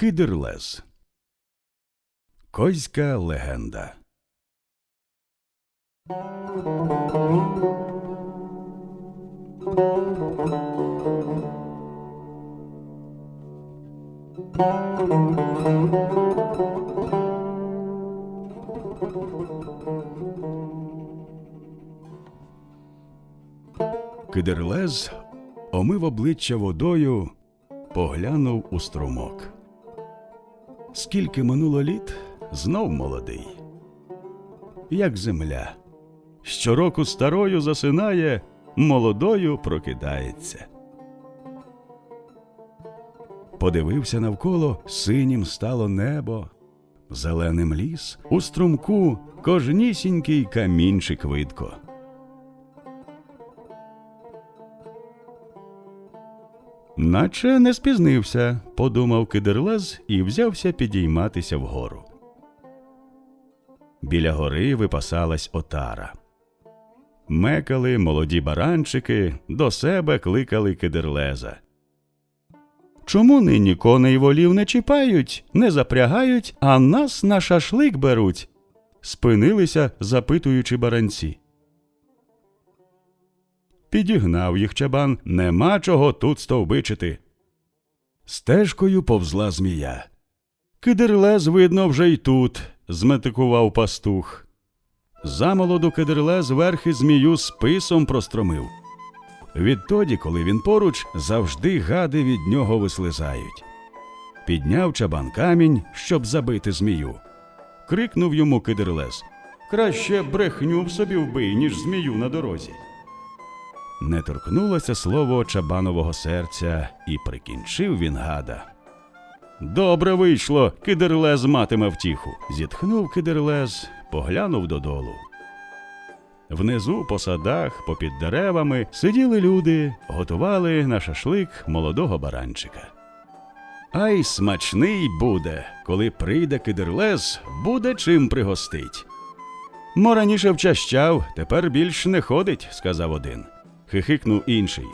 Кидирлес Козька легенда. Кидерлез омив обличчя водою, поглянув у струмок. Скільки минуло літ, знов молодий, як земля. Щороку старою засинає, молодою прокидається. Подивився навколо, синім стало небо, зеленим ліс, у струмку кожнісінький камінчик видко. Наче не спізнився, подумав кидерлез і взявся підійматися вгору. Біля гори випасалась отара. Мекали молоді баранчики, до себе кликали кидерлеза. Чому нині коней волів не чіпають, не запрягають, а нас на шашлик беруть? спинилися, запитуючи баранці. Підігнав їх чабан, нема чого тут стовбичити. Стежкою повзла змія. Кидерлез, видно, вже й тут, зметикував пастух. Замолоду кидерлез верхи змію списом простромив. Відтоді, коли він поруч, завжди гади від нього вислизають. Підняв чабан камінь, щоб забити змію. Крикнув йому кидерлез Краще брехню в собі вбий, ніж змію на дорозі. Не торкнулося слово чабанового серця, і прикінчив він гада. Добре вийшло, кидерлез матиме втіху. Зітхнув кидерлез, поглянув додолу. Внизу, по садах, попід деревами, сиділи люди, готували на шашлик молодого баранчика. Ай, смачний буде, коли прийде кидерлез, буде чим пригостить. Мо раніше вчащав, тепер більш не ходить, сказав один. Хихикнув інший.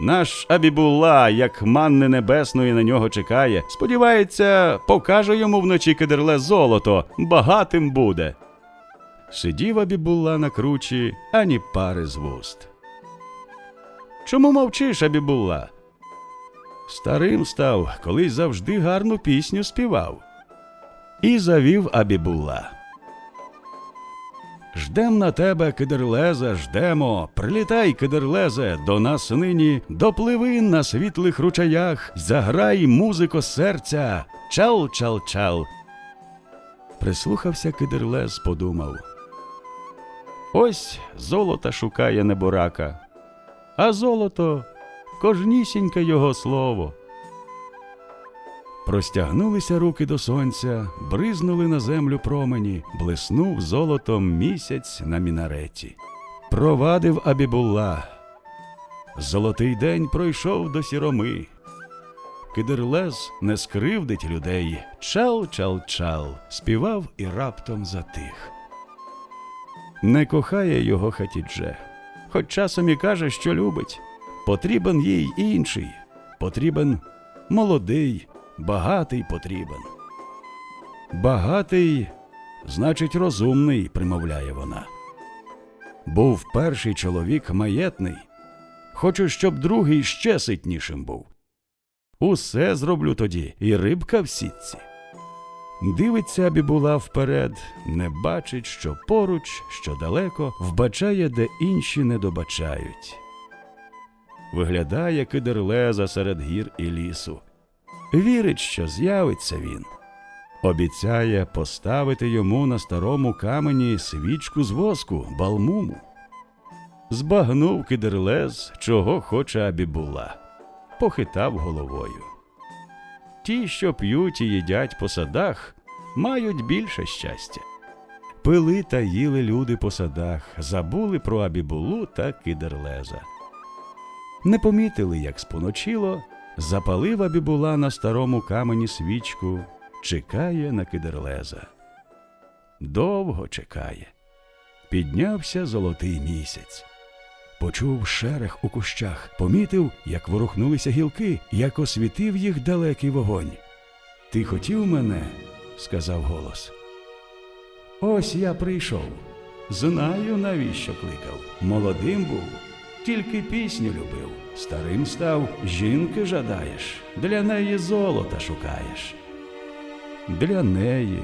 Наш Абібулла, як манни небесної на нього чекає, сподівається, покаже йому вночі кидерле золото, багатим буде. Сидів Абібулла на кручі, ані пари з вуст. Чому мовчиш, Абібулла? Старим став, колись завжди гарну пісню співав. І завів Абібулла. Ждем на тебе, кидерлезе, ждемо. Прилітай, кидерлезе, до нас нині, допливи на світлих ручаях, заграй музико серця, чал чал чал. Прислухався кидерлез, подумав. Ось золота шукає неборака, а золото кожнісіньке його слово. Простягнулися руки до сонця, бризнули на землю промені, блиснув золотом місяць на мінареті. Провадив Абібулла. Золотий день пройшов до сіроми. Кидерлез не скривдить людей. Чал, чал, чал, співав і раптом затих. Не кохає його хатідже, хоч часом і каже, що любить. Потрібен їй інший, потрібен молодий, багатий потрібен. Багатий, значить, розумний, примовляє вона. Був перший чоловік маєтний. Хочу, щоб другий ще ситнішим був. Усе зроблю тоді, і рибка в сітці. Дивиться бібула вперед, не бачить, що поруч, що далеко, вбачає, де інші не добачають. Виглядає кидерлеза серед гір і лісу. Вірить, що з'явиться він. Обіцяє поставити йому на старому камені свічку з воску, балмуму. Збагнув кидерлез, чого хоче Абібула. Похитав головою. Ті, що п'ють і їдять по садах, мають більше щастя. Пили та їли люди по садах, забули про Абібулу та кидерлеза. Не помітили, як споночило, запалив Абібула на старому камені свічку, чекає на кидерлеза. Довго чекає. Піднявся золотий місяць. Почув шерех у кущах, помітив, як ворухнулися гілки, як освітив їх далекий вогонь. Ти хотів мене? сказав голос. Ось я прийшов. Знаю, навіщо кликав. Молодим був, тільки пісню любив. Старим став, жінки жадаєш, для неї золота шукаєш. Для неї,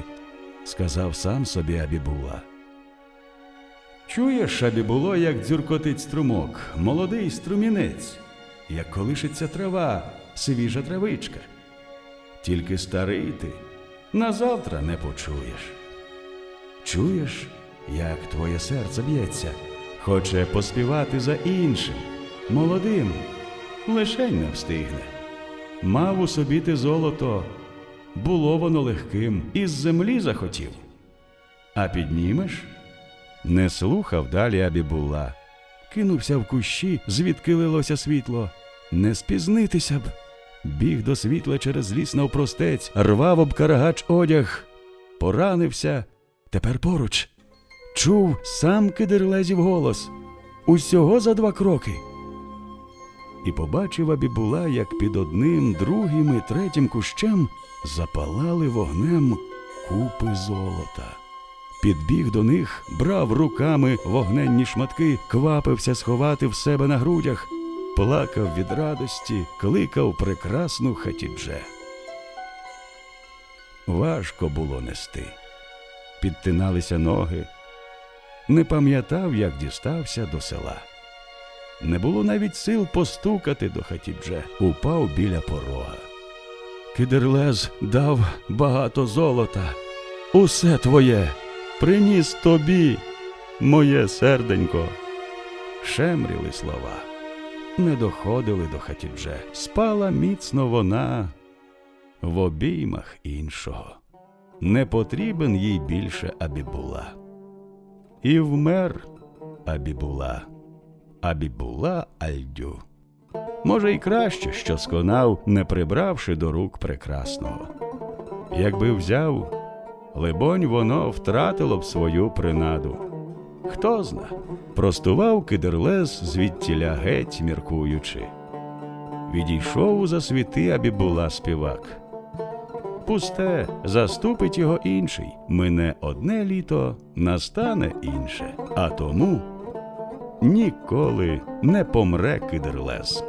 сказав сам собі Абібула. Чуєш, Абібуло, як дзюркотить струмок, молодий струмінець, як колишиться трава, свіжа травичка. Тільки старий ти назавтра не почуєш. Чуєш, як твоє серце б'ється, хоче поспівати за іншим, молодим, лишень не встигне. Мав у собі ти золото, було воно легким, із землі захотів. А піднімеш? Не слухав далі Абібула. Кинувся в кущі, звідки лилося світло. Не спізнитися б. Біг до світла через ліс навпростець, рвав об карагач одяг, поранився, тепер поруч. Чув сам кидерлезів голос. Усього за два кроки. І побачив Абібула, як під одним, другим і третім кущем запалали вогнем купи золота. Підбіг до них, брав руками вогненні шматки, квапився сховати в себе на грудях, плакав від радості, кликав прекрасну хатідже. Важко було нести. Підтиналися ноги. Не пам'ятав, як дістався до села. Не було навіть сил постукати до хатідже, упав біля порога. Кидерлез дав багато золота. Усе твоє приніс тобі, моє серденько. Шемріли слова, не доходили до хатідже. Спала міцно вона в обіймах іншого. Не потрібен їй більше Абібула. І вмер Абібула, Абібула Альдю. Може, й краще, що сконав, не прибравши до рук прекрасного. Якби взяв, либонь, воно втратило б свою принаду. Хто зна, простував кидерлес звідтіля геть, міркуючи. Відійшов у засвіти, аби була співак. Пусте, заступить його інший. Мине одне літо, настане інше, а тому ніколи не помре кидерлес.